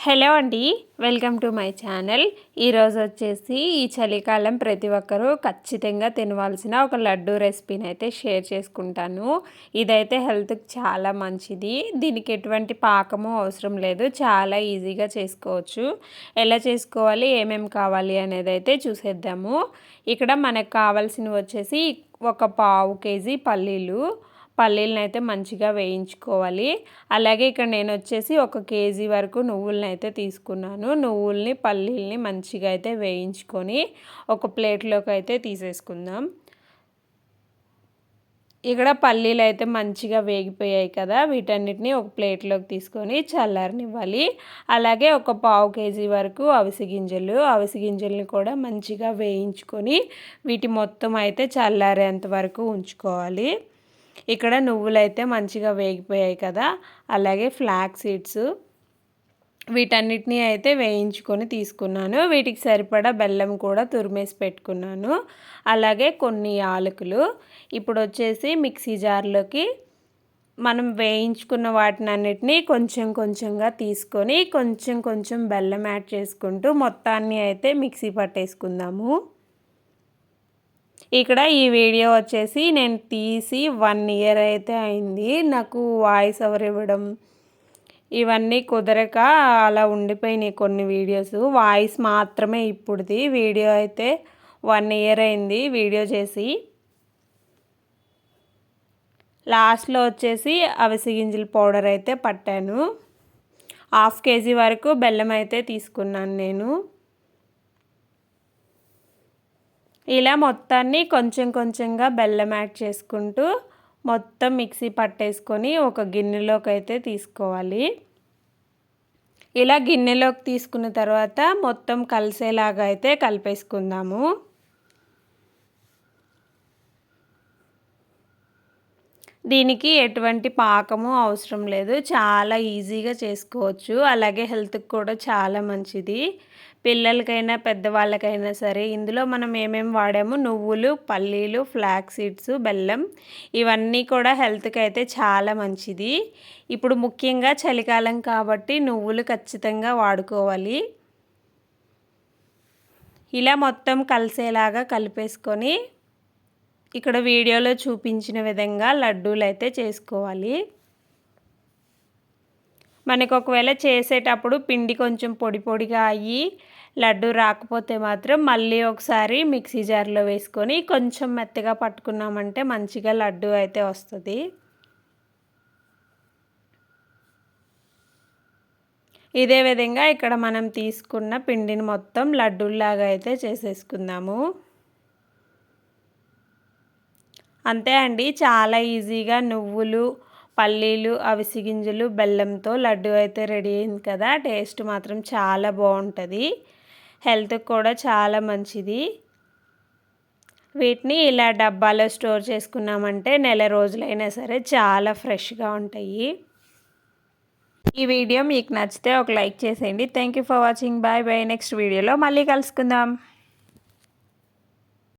Hello అండి welcome to my channel. ఈరోజు వచ్చేసి ఈ చలికాలం ప్రతి ఒక్కరూ ఖచ్చితంగా తినవలసిన ఒక లడ్డు రెసిపీని అయితే షేర్ చేసుకుంటాను. ఇదైతే హెల్త్కి చాలా మంచిది. దీనికి ఎటువంటి పాకము అవసరం లేదు. చాలా ఈజీగా చేసుకోవచ్చు. ఎలా చేసుకోవాలి? ఏమేమి కావాలి అనేది అయితే చూసేద్దాము. ఇక్కడ మనకు కావాల్సినవి వచ్చేసి ఒక పావు కేజీ పల్లీలు పల్లీలను అయితే మంచిగా వేయించుకోవాలి. అలాగే ఇక్కడ నేను వచ్చేసి ఒక కేజీ వరకు నువ్వులను అయితే తీసుకున్నాను. నువ్వుల్ని పల్లీల్ని మంచిగా అయితే వేయించుకొని ఒక ప్లేట్లోకి అయితే తీసేసుకుందాం. ఇక్కడ పల్లీలు అయితే మంచిగా వేగిపోయాయి కదా వీటన్నిటిని ఒక ప్లేట్లోకి తీసుకొని చల్లారనివ్వాలి. అలాగే ఒక పావు కేజీ వరకు అవిసి గింజలు అవిసి గింజల్ని కూడా మంచిగా వేయించుకొని వీటి మొత్తం అయితే చల్లారేంత వరకు ఉంచుకోవాలి. ఇక్కడ నువ్వులు అయితే మంచిగా వేగిపోయాయి కదా. అలాగే ఫ్లాక్ సీడ్స్ వీటన్నిటినీ అయితే వేయించుకొని తీసుకున్నాను. వీటికి సరిపడా బెల్లం కూడా తురిమేసి పెట్టుకున్నాను. అలాగే కొన్ని యాలకులు. ఇప్పుడు వచ్చేసి మిక్సీ జార్లోకి మనం వేయించుకున్న వాటిని అన్నిటినీ కొంచెం కొంచెంగా తీసుకొని కొంచెం కొంచెం బెల్లం యాడ్ చేసుకుంటూ మొత్తాన్ని అయితే మిక్సీ పట్టేసుకుందాము. ఇక్కడ ఈ వీడియో వచ్చేసి నేను తీసి వన్ ఇయర్ అయితే అయింది. నాకు వాయిస్ ఓవర్ ఇవ్వడం ఇవన్నీ కుదరక అలా ఉండిపోయినాయి కొన్ని వీడియోస్. వాయిస్ మాత్రమే ఇప్పుడుది. వీడియో అయితే వన్ ఇయర్ అయింది వీడియో చేసి. లాస్ట్లో వచ్చేసి అవిసి గింజల పౌడర్ అయితే పట్టాను. హాఫ్ కేజీ వరకు బెల్లం అయితే తీసుకున్నాను నేను. ఇలా మొత్తాన్ని కొంచెం కొంచెంగా బెల్లం యాడ్ చేసుకుంటూ మొత్తం మిక్సీ పట్టేసుకొని ఒక గిన్నెలోకి అయితే తీసుకోవాలి. ఇలా గిన్నెలోకి తీసుకున్న తర్వాత మొత్తం కలిసేలాగా అయితే కలిపేసుకుందాము. దీనికి ఎటువంటి పాకము అవసరం లేదు. చాలా ఈజీగా చేసుకోవచ్చు. అలాగే హెల్త్కి కూడా చాలా మంచిది. పిల్లలకైనా పెద్దవాళ్ళకైనా సరే ఇందులో మనం ఏమేమి వాడాము నువ్వులు పల్లీలు ఫ్లాక్ సీడ్స్ బెల్లం ఇవన్నీ కూడా హెల్త్కి అయితే చాలా మంచిది. ఇప్పుడు ముఖ్యంగా చలికాలం కాబట్టి నువ్వులు ఖచ్చితంగా వాడుకోవాలి. ఇలా మొత్తం కలిసేలాగా కలిపేసుకొని ఇక్కడ వీడియోలో చూపించిన విధంగా లడ్డూలు అయితే చేసుకోవాలి. మనకు ఒకవేళ చేసేటప్పుడు పిండి కొంచెం పొడి పొడిగా అయ్యి లడ్డు రాకపోతే మాత్రం మళ్ళీ ఒకసారి మిక్సీ జార్లో వేసుకొని కొంచెం మెత్తగా పట్టుకున్నామంటే మంచిగా లడ్డు అయితే వస్తుంది. ఇదే విధంగా ఇక్కడ మనం తీసుకున్న పిండిని మొత్తం లడ్డూల్లాగా అయితే చేసేసుకుందాము. అంతే అండి. చాలా ఈజీగా నువ్వులు పల్లీలు అవిసి గింజలు బెల్లంతో లడ్డు అయితే రెడీ అయింది కదా. టేస్ట్ మాత్రం చాలా బాగుంటుంది. హెల్త్కి కూడా చాలా మంచిది. వీటిని ఇలా డబ్బాలో స్టోర్ చేసుకున్నామంటే నెల రోజులైనా సరే చాలా ఫ్రెష్గా ఉంటాయి. ఈ వీడియో మీకు నచ్చితే ఒక లైక్ చేసేయండి. Thank you for watching. Bye bye. Next వీడియోలో మళ్ళీ కలుసుకుందాం.